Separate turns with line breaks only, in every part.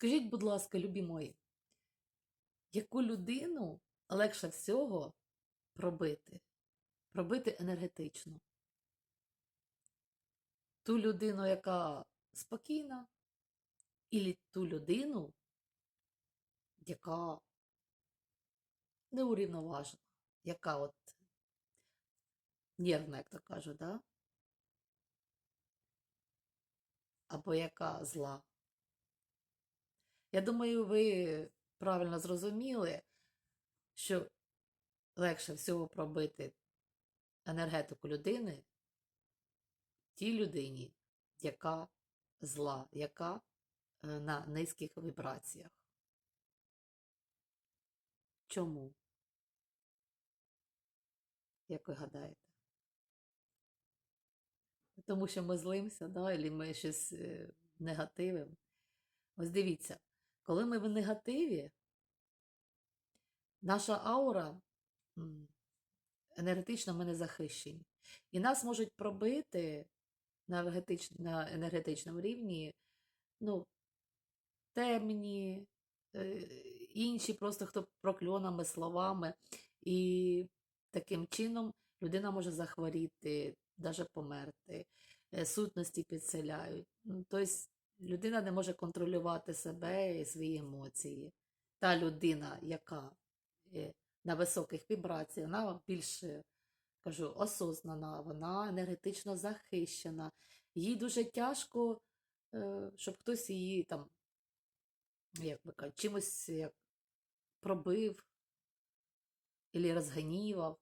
Скажіть, будь ласка, любі мої, яку людину легше всього пробити? Пробити енергетично? Ту людину, яка спокійна, і ту людину, яка неурівноважена, яка от нервна, як то кажуть, да? або яка зла. Я думаю, ви правильно зрозуміли, що легше всього пробити енергетику людини тій людині, яка зла, яка е, на низьких вібраціях. Чому? Як ви гадаєте? Тому що ми злимося, да, або ми щось е, негативимо. Ось дивіться, коли ми в негативі, наша аура енергетично ми не захищені. І нас можуть пробити на, енергетич... на енергетичному рівні ну, темні, е, інші просто хто прокльонами, словами. І таким чином людина може захворіти, навіть померти, е, сутності підселяють. Тобто людина не може контролювати себе і свої емоції. Та людина, яка е, на високих вібраціях, вона більш, е, кажу, осознана, вона енергетично захищена. Їй дуже тяжко, е, щоб хтось її там, як би кажуть, чимось як пробив або розганівав.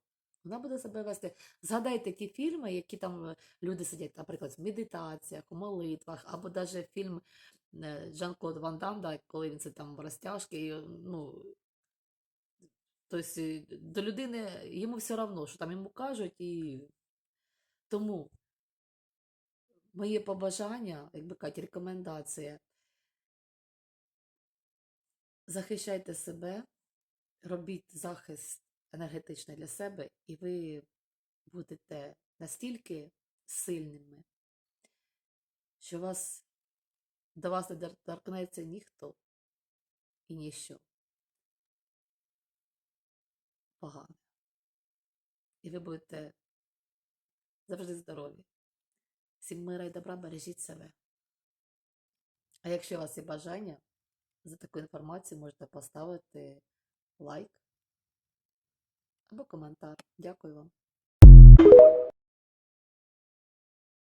Вона буде себе вести. Згадайте ті фільми, які там е, люди сидять, наприклад, в медитаціях, у молитвах, або навіть фільм е, Жан-Клод Ван Дам, да, коли він це там в розтяжки, ну, тобто е, до людини йому все одно, що там йому кажуть, і тому моє побажання, як би кажуть, рекомендація. Захищайте себе, робіть захист енергетичний для себе, і ви будете настільки сильними, що вас, до вас не торкнеться ніхто і ніщо погане. І ви будете завжди здорові. Всім мира і добра, бережіть себе. А якщо у вас є бажання, за таку інформацію можете поставити лайк або коментар. Дякую вам.